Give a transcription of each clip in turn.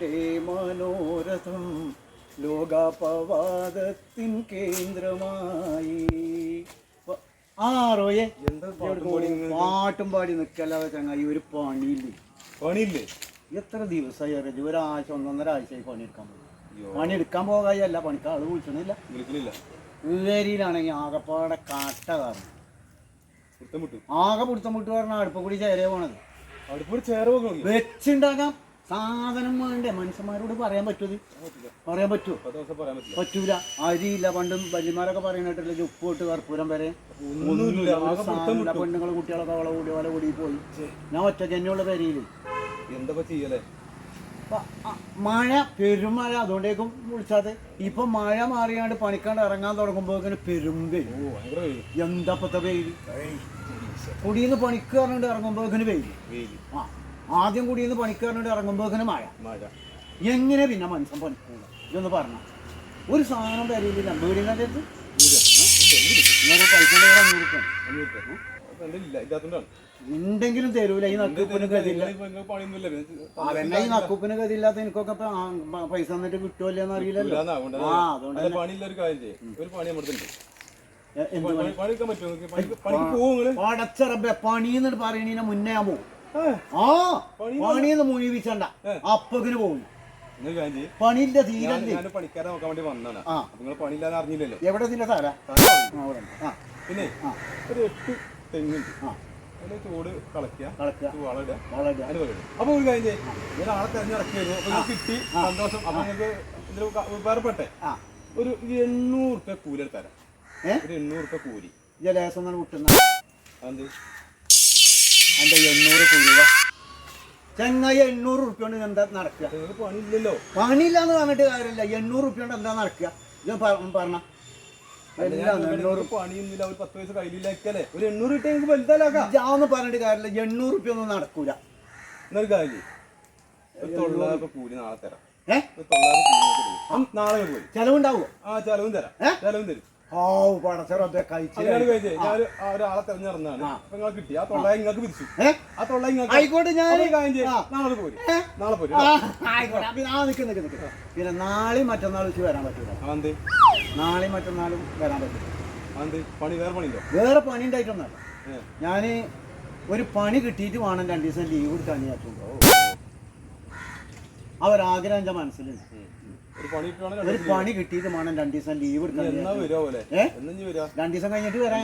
നിന്റെ മനോരഥം ലോകാപവാദത്തിൻ കേന്ദ്രമായി. ആ റോയെ പാട്ടും പാടി നിൽക്കല്ലാതെ ചങ്ങായി. ഒരു പണിയില്ലേ? പണിയില്ലേ? എത്ര ദിവസമായി അറിയാം? ഒരാഴ്ച ഒന്നൊന്നര ആഴ്ചയായി പണിയെടുക്കാൻ പോകും പണി പണിയെടുക്കാൻ പോകായല്ല പണിക്ക് ആൾ വിളിച്ചണില്ല വിളിക്കണില്ല. ഏരിയിലാണെങ്കിൽ ആകപ്പാടെ കാട്ട കാരണം. ആകെ പിടുത്തം വിട്ട് പറഞ്ഞാൽ അടുപ്പ് കൂടി ചേരേ പോണത്. അടുപ്പ് ചേര വെക്കണം വെച്ചുണ്ടാക്കാം. സാധനം വേണ്ടേ? മനുഷ്യന്മാരോട് പറയാൻ പറ്റൂ? പറയാൻ പറ്റുമോ പറ്റൂല. അരിയില്ല പണ്ടും വല്യമാരൊക്കെ പറയുന്നിട്ടില്ല ഉപ്പ് തൊട്ട് കർപ്പൂരം വരെ. ഒന്നുമില്ല. പെണ്ണുങ്ങളും കുട്ടികളൊക്കെ അവളെ കൂടി അവളെ കൂടി പോയി. ഞാൻ ഒറ്റ ജന്യുള്ള പെരയിൽ. എന്താ ചെയ്യലേ? മഴ പെരുമഴ അതുകൊണ്ടേക്കും വിളിച്ചാതെ. ഇപ്പൊ മഴ മാറിയാണ്ട് പണിക്കാണ്ട് ഇറങ്ങാൻ തുടങ്ങുമ്പോ പെരുമ്പേ എന്താ പത്ത വെയിൽ. വെയിൽ കുടിയിൽ നിന്ന് പണിക്ക് പറഞ്ഞിട്ട് വെയിൽ. ആ ആദ്യം കൂടി ഇന്ന് പണിക്കാരനോട് ഇറങ്ങുമ്പോഴേക്കിന് മഴ. എങ്ങനെ പിന്നെ മനുഷ്യൻ പണിക്കൂല ഇതൊന്ന് പറഞ്ഞ. ഒരു സാധനം തരില്ല വീടിന്റെ അടുത്ത് പൈസ ഉണ്ടെങ്കിലും തരൂല ഈ നക്കുപ്പിന് ഗതിയില്ല. ഈ നക്കുപ്പിന് ഗതിയില്ലാത്ത എനിക്കൊക്കെ പൈസ തന്നിട്ട് കിട്ടുമല്ലോ എന്ന് അറിയില്ലല്ലോ. ആ അതുകൊണ്ട് ഒരു പണി എന്നിട്ട് പടച്ചറബെ പറയണീനെ മുന്നേ പോകും ആ, ആ മുഴുവിച്ചണ്ട. മുഴിവിച്ചണ്ട പോകും പണിയില്ല തീരല്ലേ പണിക്കാരെ നോക്കാൻ വേണ്ടി വന്നാണ് നിങ്ങൾ പണിയില്ലാതെ അറിഞ്ഞില്ലല്ലോ. എവിടെ ഇതിന്റെ സാരാ പിന്നെ. ഒരു എട്ട് തെങ്ങുണ്ട്. ആ. അതിന് ചൂട് കളക്കുക വളരുക വളരെ അതിന് പറയുന്നത് അപ്പൊ ഒരു കാര്യം ചെയ്യും. ഒരാളെ തെരഞ്ഞെടുക്കായിരുന്നു അപ്പൊ നിങ്ങൾക്ക് കിട്ടി. സന്തോഷം. അപ്പൊ നിങ്ങൾക്ക് ഇതിൽ വേർപെട്ടെ ഒരു എണ്ണൂറ് റുപ്യ കൂലി തരാം ഒരു എണ്ണൂറ് റുപ്യ കൂലി. എന്നാണ് വിട്ടുന്ന അതെന്ത്? എന്റെ എണ്ണൂറ് രൂപ ചെങ്ങായി എണ്ണൂറ് റുപ്യ കൊണ്ട് എന്താ നടക്കുക പണിയില്ലല്ലോ. പണിയില്ല എന്ന് പറഞ്ഞിട്ട് കാര്യമില്ല. എണ്ണൂറ് റുപ്യ കൊണ്ട് എന്താ നടക്കുക ഇത് പറഞ്ഞ. പണിയൊന്നുമില്ല. ഒരു പത്ത് വയസ്സ് കയ്യിലില്ലാക്കല്ലേ ഒരു എണ്ണൂറ് കിട്ടിയ നിങ്ങൾക്ക് വലുതാലാക്കാം. ഞാൻ പറഞ്ഞിട്ട് കാര്യമില്ല. എണ്ണൂറ് റുപ്യ ഒന്നും നടക്കൂല. എന്നൊരു കാര്യം തൊള്ളായിരം കൂലി നാളെ തരാം. ഏഹ് തൊള്ളായിരം കൂലി നാളെ പോയി. ചെലവുണ്ടാവുമോ ആ ചെലവും തരാം? ചെലവും തരും. ഓ പടച്ചറൊക്കെ കഴിച്ച്. ഞാൻ ആ. ഒരാളെ തെരഞ്ഞെടുന്നാണ് അപ്പൊ നിങ്ങൾ കിട്ടി. ആ തൊള്ളായിരം നിങ്ങൾക്ക് പിരിച്ചു ആ തൊള്ളായിരം നിങ്ങൾക്ക് ആയിക്കോട്ടെ ഞാൻ. നാളെ പോരി. നാളെ പോരി ആ, ആയിക്കോട്ടെ. അപ്പൊ ആ നിൽക്ക് നിൽക്ക് നിൽക്ക് പിന്നെ നാളെയും മറ്റന്നാളും വെച്ച് വരാൻ പറ്റൂല. അതെന്ത്? നാളെയും മറ്റന്നാളും വരാൻ പറ്റില്ല അതെന്ത്? പണി വേറെ പണിയില്ലോ വേറെ പണി ഉണ്ടായിട്ടൊന്നല്ല ഞാൻ ഞാൻ ഒരു പണി കിട്ടിയിട്ട് വേണം രണ്ടു ദിവസം ലീവ് എടുക്കാൻ വിചാരിച്ചു. ആ ഒരു ആഗ്രഹം എന്റെ മനസ്സിലുണ്ട് ഒരു പണി കിട്ടിയിട്ട് വേണം രണ്ട് ദിവസം ലീവ് എടുക്കാൻ രണ്ട് ദിവസം കഴിഞ്ഞിട്ട് വരാം.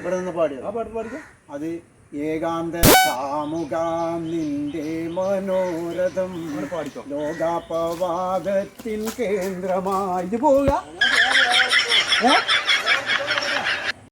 ഇവിടെ നിന്ന് അത് ഏകാന്ത കാമുകാം നിന്റെ മനോരഥം ലോകാപവാദത്തിൻ കേന്ദ്രമായി പോവുക?